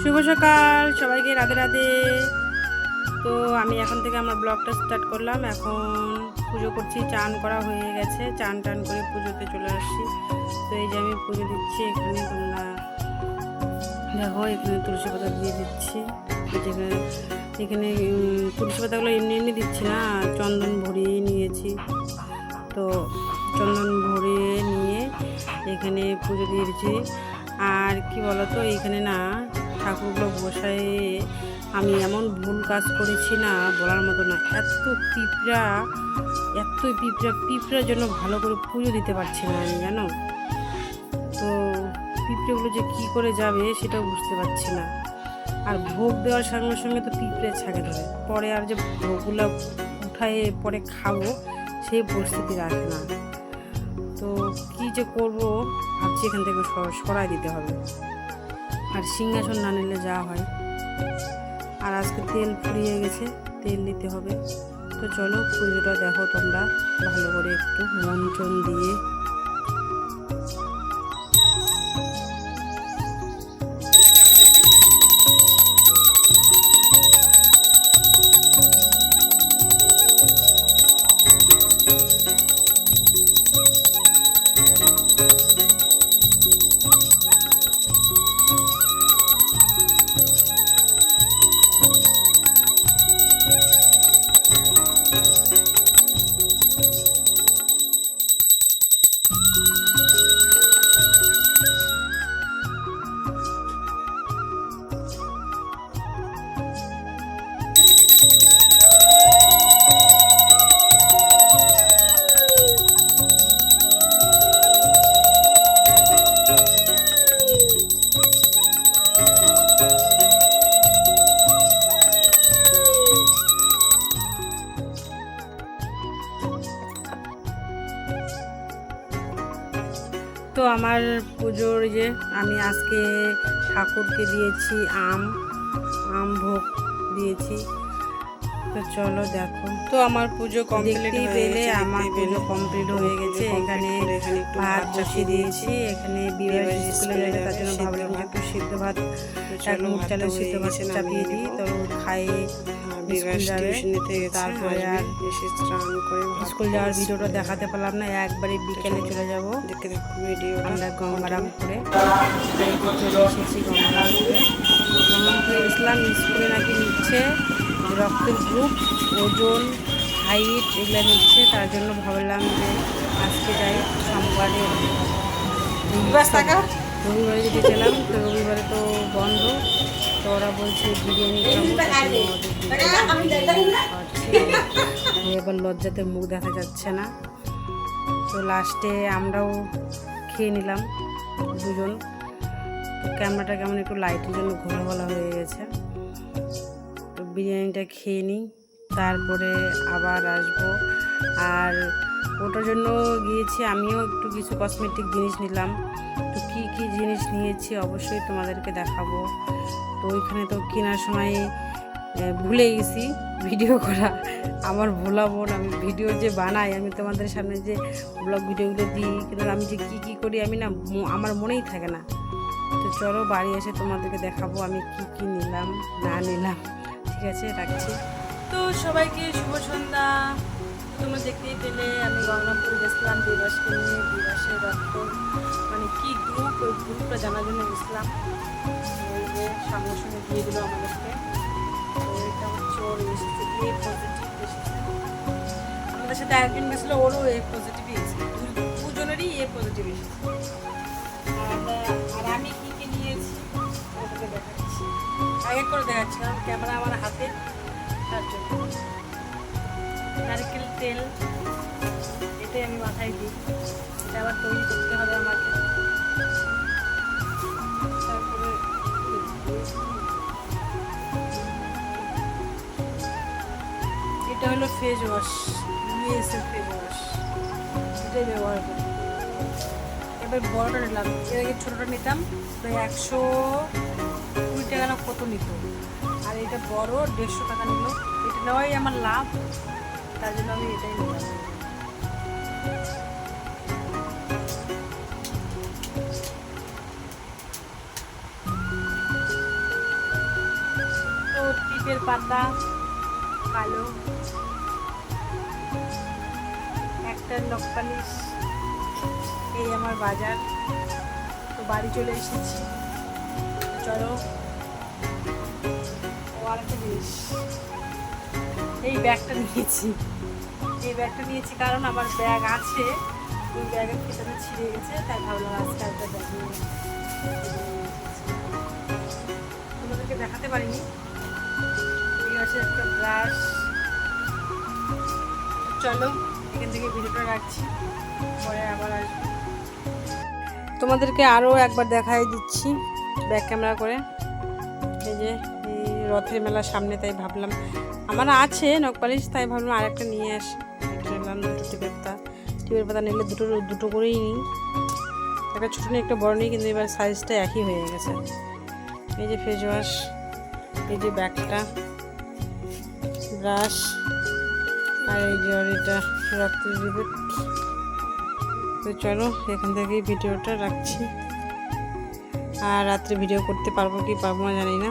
শুভ সকাল, সবাইকে রাধে রাধে। তো আমি এখন থেকে আমার ব্লগটা স্টার্ট করলাম। এখন পুজো করছি, চান করা হয়ে গেছে। চান টান করে পুজোতে চলে আসছি। তো এই যে আমি পুজো দিচ্ছি, এখানে তোমরা দেখো, এখানে তুলসী পাতা দিয়ে দিচ্ছি। এখানে তুলসী পাতাগুলো এমনি এমনি দিচ্ছি না, চন্দন ভরিয়ে নিয়েছি। তো চন্দন ভরিয়ে নিয়ে এখানে পুজো দিয়ে দিচ্ছি আর কি বলতো, এইখানে না ঠাকুরগুলো বসায় আমি এমন ভুল কাজ করেছি না বলার মতো না। এত পিঁপড়া এত পিঁপড়া, পিঁপড়ার জন্য ভালো করে পুজো দিতে পারছি না আমি, জানো? তো পিঁপড়েগুলো যে কী করে যাবে সেটাও বুঝতে পারছি না। আর ভোগ দেওয়ার সঙ্গে সঙ্গে তো পিঁপড়ে ছাকে ধরে। পরে আর যে ভোগগুলো উঠায়ে পরে খাব সেই পরিস্থিতি রাখে না। তো কী যে করব, ভাবছি এখান থেকে সর- সরাই দিতে হবে। আর সিংহাসন না নিলে যা হয়। আর আজকে তেল ফুরিয়ে গেছে, তেল নিতে হবে। তো চলো পুজোটা দেখো তোমরা, ভালো করে একটু মন দিয়ে। তো আমার পুজোর যে আমি আজকে ঠাকুরকে দিয়েছি আম আম ভোগ দিয়েছি। তো চলো দেখো। তো আমার পুজো দেখতেই পেলে আমার পুজো কমপ্লিট হয়ে গেছে এখানে ভাত বসিয়ে দিয়েছি এখানে বিবাহ স্কুলে তার জন্য ভাবলাম একটু সিদ্ধ ভাত মুখ চালের সিদ্ধ ভাত চাপিয়ে দিই তো স্কুল যাবে তারপরে আর স্কুল যাওয়ার ভিডিওটা দেখাতে পারলাম না একবারে বিকেলে চলে যাব। দেখে দেখো ভিডিও আমরা গঙ্গারামপুরে চলে এসেছি গঙ্গারামপুরে ইসলাম স্কুলে নাকি নিচ্ছে। রক্তের গ্রুপ ওজন হাইট এগুলো নিচ্ছে। তার জন্য ভাবলাম যে আজকে যাই সোমবারে। রবিবারে যদি গেলাম তো রবিবারে তো বন্ধ। তো ওরা বলছে বিরিয়ানি। এবার লজ্জাতে মুখ দেখা যাচ্ছে না। তো লাস্টে আমরাও খেয়ে নিলাম দুজন। ক্যামেরাটা কেমন একটু লাইটের জন্য ঘোলা ঘোলা হয়ে গেছে। বিরিয়ানিটা খেয়ে নিই, তারপরে আবার আসব। আর ওটার জন্য গিয়েছি, আমিও একটু কিছু কসমেটিক জিনিস নিলাম। তো কী কী জিনিস নিয়েছি অবশ্যই তোমাদেরকে দেখাবো। তো ওইখানে তো কেনার সময় ভুলে গেছি ভিডিও করা। আমার ভোলা বোন, আমি ভিডিও যে বানাই, আমি তোমাদের সামনে যে ব্লগ ভিডিওগুলো দিই কিন্তু আমি যে কী কী করি, আমি না আমার মনেই থাকে না। তো চলো বাড়ি এসে তোমাদেরকে দেখাবো আমি কি কি নিলাম, না নিলাম। ঠিক আছে, রাখছি। তো সবাইকে শুভ সন্ধ্যা। তোমরা দেখতেই পেলে, আমি গঙ্গাপুর গেছিলাম দিবাসকে নিয়ে দিবাসের রক্ত। মানে কি গ্রুপ ওই গ্রুপটা জানার জন্য গেছিলাম। ওই যে সামনের সঙ্গে দিয়ে দিল আমাদেরকে। এটা হচ্ছে ওর এসেছে পজিটিভ এসেছে। আমাদের সাথে একজন গেছিল, ওরও এ পজিটিভ এক করে দেখাচ্ছি কারণ ক্যামেরা আমার হাতে। তার জন্য। নারকেল তেল, এটাই আমি মাথায় দিই। এটা আবার তৈরি করতে হবে আমাকে। তারপরে এটা হলো ফেস ওয়াশ ইউএসএর ফেস ওয়াশ এটাই ব্যবহার করি। এবার বড়টা নিলাম। এর আগে ছোটোটা নিতাম, প্রায় একশো কুড়ি টাকা না কত নিত। আর এটা বড়, দেড়শো টাকা নিল। এটা নেওয়াই আমার লাভ। তার জন্য আমি এটাই নিলাম। টিপের পাতা, কালো। একটা নখ এই আমার বাজার। তো বাড়ি চলে এসেছি। চলো। আরেকটা জিনিস। এই ব্যাগটা নিয়েছি। এই ব্যাগটা নিয়েছি কারণ আমার ব্যাগ আছে। ওই ব্যাগের ভিতরে ছিঁড়ে গেছে, তাই ভাবলাম আজকে একটা ব্যাগ তোমাদেরকে দেখাতে পারিনি। এই হচ্ছে একটা ব্রাশ চলো, এখান থেকে ভিডিওটা রাখছি। পরে আবার আসব। তোমাদেরকে আরও একবার দেখাই দিচ্ছি ব্যাক ক্যামেরা করে। এই যে রথের মেলা সামনে, তাই ভাবলাম আমার আছে নখপালিশ তাই ভাবলাম আরেকটা নিয়ে আসি। একটা নিলাম দুটো টিপের পাতা। টিপের পাতা নিলে দুটো দুটো করেই নিই। একটা ছোটো নিয়ে একটা বড় নিই, কিন্তু এবার সাইজটা একই হয়ে গেছে। এই যে ফেস ওয়াশ এই যে ব্যাগটা ব্রাশ আর এই যে এটা রক্তের রিপোর্ট তো চলো, এখান থেকেই ভিডিওটা রাখছি। আর রাত্রে ভিডিও করতে পারব কি পারব না জানি না।